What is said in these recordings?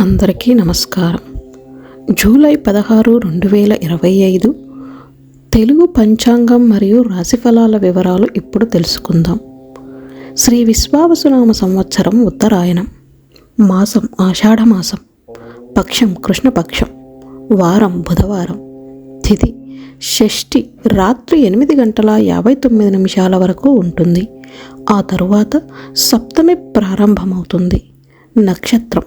అందరికీ నమస్కారం. జూలై పదహారు రెండు వేల ఇరవై ఐదు తెలుగు పంచాంగం మరియు రాశిఫలాల వివరాలు ఇప్పుడు తెలుసుకుందాం. శ్రీ విశ్వావసునామ సంవత్సరం ఉత్తరాయణం. మాసం ఆషాఢమాసం పక్షం కృష్ణపక్షం. వారం బుధవారం. తిథి షష్ఠి రాత్రి ఎనిమిది గంటల యాభై తొమ్మిది నిమిషాల వరకు ఉంటుంది. ఆ తరువాత సప్తమి ప్రారంభమవుతుంది. నక్షత్రం.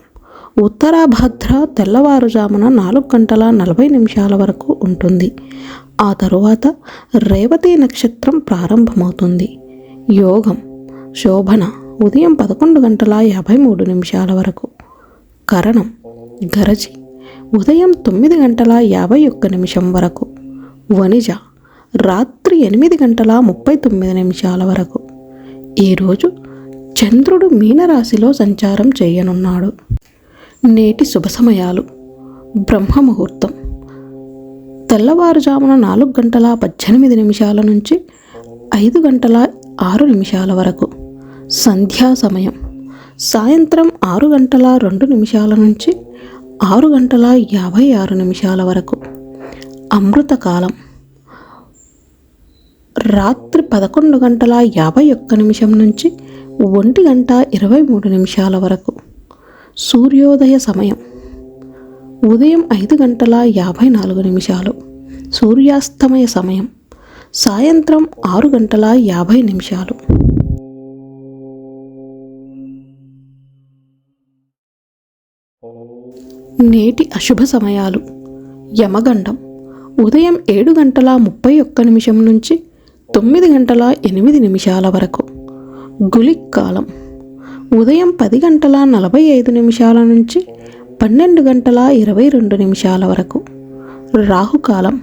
ఉత్తరాభద్ర తెల్లవారుజామున నాలుగు గంటల నలభై నిమిషాల వరకు ఉంటుంది. ఆ తరువాత రేవతి నక్షత్రం ప్రారంభమవుతుంది. యోగం. శోభన. ఉదయం పదకొండు గంటల యాభై మూడు నిమిషాల వరకు. కరణం. గరజి. ఉదయం తొమ్మిది గంటల యాభై ఒక్క నిమిషం వరకు. వణిజ రాత్రి ఎనిమిది గంటల ముప్పై తొమ్మిది నిమిషాల వరకు. ఈరోజు చంద్రుడు మీనరాశిలో సంచారం చేయనున్నాడు. నేటి శుభ సమయాలు. బ్రహ్మముహూర్తం తెల్లవారుజామున నాలుగు గంటల పద్దెనిమిది నిమిషాల నుంచి ఐదు గంటల ఆరు నిమిషాల వరకు. సంధ్యా సమయం. సాయంత్రం ఆరు గంటల రెండు నిమిషాల నుంచి ఆరు గంటల యాభై ఆరు నిమిషాల వరకు. అమృతకాలం. రాత్రి పదకొండు గంటల యాభై ఒక్క నిమిషం నుంచి ఒంటి గంట ఇరవై మూడు నిమిషాల వరకు సూర్యోదయ సమయం. ఉదయం ఐదు గంటల యాభై నాలుగు నిమిషాలు సూర్యాస్తమయ సమయం. సాయంత్రం ఆరు గంటల యాభై నిమిషాలు. నేటి అశుభ సమయాలు. యమగండం. ఉదయం ఏడు గంటల ముప్పై ఒక్క నిమిషం నుంచి తొమ్మిది గంటల ఎనిమిది నిమిషాల వరకు. గులిక్ కాలం. ఉదయం పది గంటల నలభై ఐదు నిమిషాల నుంచి పన్నెండు గంటల ఇరవై రెండు నిమిషాల వరకు. రాహుకాలం.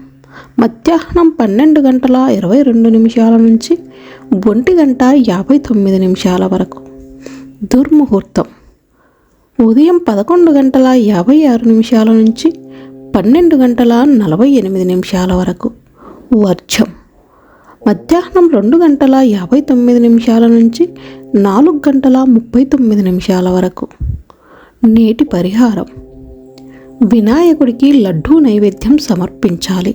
మధ్యాహ్నం పన్నెండు గంటల ఇరవై రెండు నిమిషాల నుంచి ఒంటి గంట యాభై తొమ్మిది నిమిషాల వరకు. దుర్ముహూర్తం. ఉదయం పదకొండు గంటల యాభై ఆరు నిమిషాల నుంచి పన్నెండు గంటల నలభై ఎనిమిది నిమిషాల వరకు. వర్జం మధ్యాహ్నం రెండు గంటల యాభై తొమ్మిది నిమిషాల నుంచి నాలుగు గంటల ముప్పై తొమ్మిది నిమిషాల వరకు. నేటి పరిహారం. వినాయకుడికి లడ్డూ నైవేద్యం సమర్పించాలి.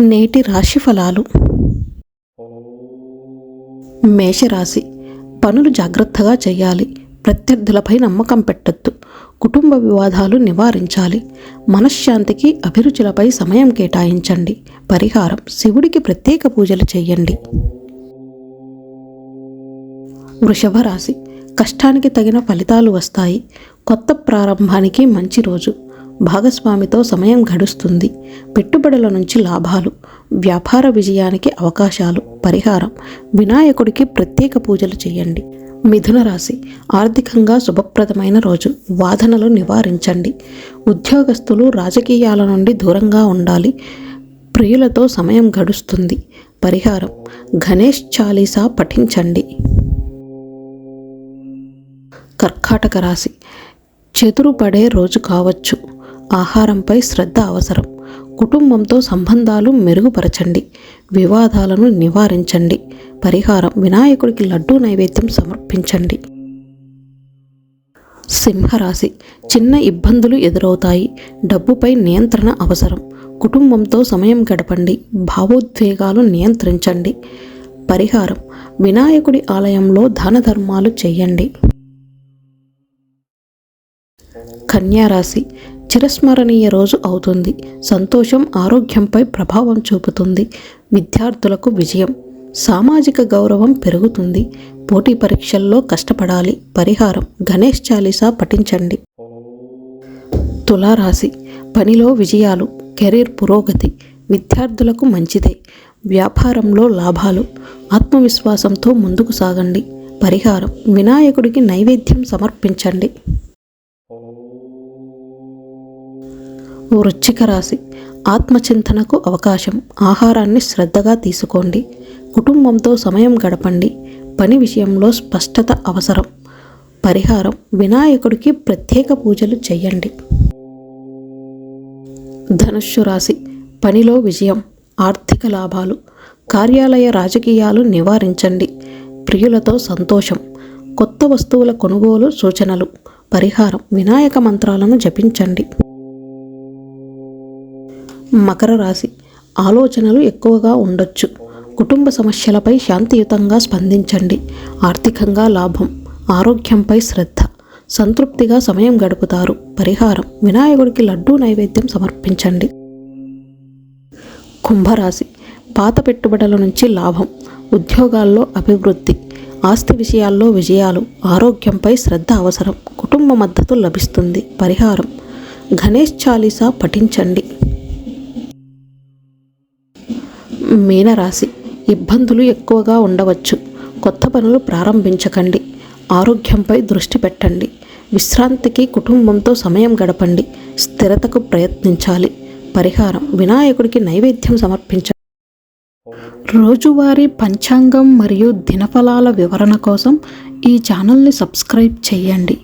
నేటి రాశి ఫలాలు. మేషరాశి. పనులు జాగ్రత్తగా చేయాలి. ప్రత్యర్థులపై నమ్మకం పెట్టద్దు. కుటుంబ వివాదాలు నివారించాలి. మనశ్శాంతికి అభిరుచులపై సమయం కేటాయించండి. పరిహారం శివుడికి ప్రత్యేక పూజలు చేయండి. వృషభ రాశి. కష్టానికి తగిన ఫలితాలు వస్తాయి. కొత్త ప్రారంభానికి మంచి రోజు. భాగస్వామితో సమయం గడుస్తుంది. పెట్టుబడుల నుంచి లాభాలు. వ్యాపార విజయానికి అవకాశాలు. పరిహారం. వినాయకుడికి ప్రత్యేక పూజలు చేయండి. మిథున రాశి ఆర్థికంగా శుభప్రదమైన రోజు. వాదనలు నివారించండి. ఉద్యోగస్తులు రాజకీయాల నుండి దూరంగా ఉండాలి. ప్రియులతో సమయం గడుస్తుంది. పరిహారం. గణేష్ చాలీసా పఠించండి. కర్కాటక రాశి చెదురు పడే రోజు కావచ్చు. ఆహారంపై శ్రద్ధ అవసరం. కుటుంబంతో సంబంధాలు మెరుగుపరచండి. వివాదాలను నివారించండి. పరిహారం వినాయకుడికి లడ్డూ నైవేద్యం సమర్పించండి. సింహరాశి చిన్న ఇబ్బందులు ఎదురవుతాయి. డబ్బుపై నియంత్రణ అవసరం. కుటుంబంతో సమయం గడపండి. భావోద్వేగాలు నియంత్రించండి. పరిహారం వినాయకుడి ఆలయంలో దాన ధర్మాలు చేయండి. కన్యారాశి చిరస్మరణీయ రోజు అవుతుంది. సంతోషం ఆరోగ్యంపై ప్రభావం చూపుతుంది. విద్యార్థులకు విజయం సామాజిక గౌరవం పెరుగుతుంది. పోటీ పరీక్షల్లో కష్టపడాలి. పరిహారం గణేష్ చాలీసా పఠించండి. తులారాశి పనిలో విజయాలు కెరీర్ పురోగతి విద్యార్థులకు మంచిదే. వ్యాపారంలో లాభాలు ఆత్మవిశ్వాసంతో ముందుకు సాగండి. పరిహారం వినాయకుడికి నైవేద్యం సమర్పించండి. రుచిక రాశి ఆత్మచింతనకు అవకాశం. ఆహారాన్ని శ్రద్ధగా తీసుకోండి. కుటుంబంతో సమయం గడపండి. పని విషయంలో స్పష్టత అవసరం. పరిహారం వినాయకుడికి ప్రత్యేక పూజలు చేయండి. ధనుస్సు రాశి పనిలో విజయం ఆర్థిక లాభాలు కార్యాలయ రాజకీయాలు నివారించండి. ప్రియులతో సంతోషం కొత్త వస్తువుల కొనుగోలు సూచనలు పరిహారం వినాయక మంత్రాలను జపించండి. మకర రాశి. ఆలోచనలు ఎక్కువగా ఉండొచ్చు. కుటుంబ సమస్యలపై శాంతియుతంగా స్పందించండి. ఆర్థికంగా లాభం ఆరోగ్యంపై శ్రద్ధ. సంతృప్తిగా సమయం గడుపుతారు. పరిహారం వినాయకుడికి లడ్డూ నైవేద్యం సమర్పించండి. కుంభరాశి. పాత పెట్టుబడుల నుంచి లాభం ఉద్యోగాల్లో అభివృద్ధి ఆస్తి విషయాల్లో విజయాలు ఆరోగ్యంపై శ్రద్ధ అవసరం కుటుంబ మద్దతు లభిస్తుంది. పరిహారం. గణేష్ చాలీసా పఠించండి. మీనరాశి. ఇబ్బందులు ఎక్కువగా ఉండవచ్చు. కొత్త పనులు ప్రారంభించకండి. ఆరోగ్యంపై దృష్టి పెట్టండి. విశ్రాంతికి కుటుంబంతో సమయం గడపండి. స్థిరతకు ప్రయత్నించాలి. పరిహారం. వినాయకుడికి నైవేద్యం సమర్పించండి రోజువారీ పంచాంగం మరియు దినఫలాల వివరణ కోసం ఈ ఛానల్ని సబ్స్క్రైబ్ చేయండి.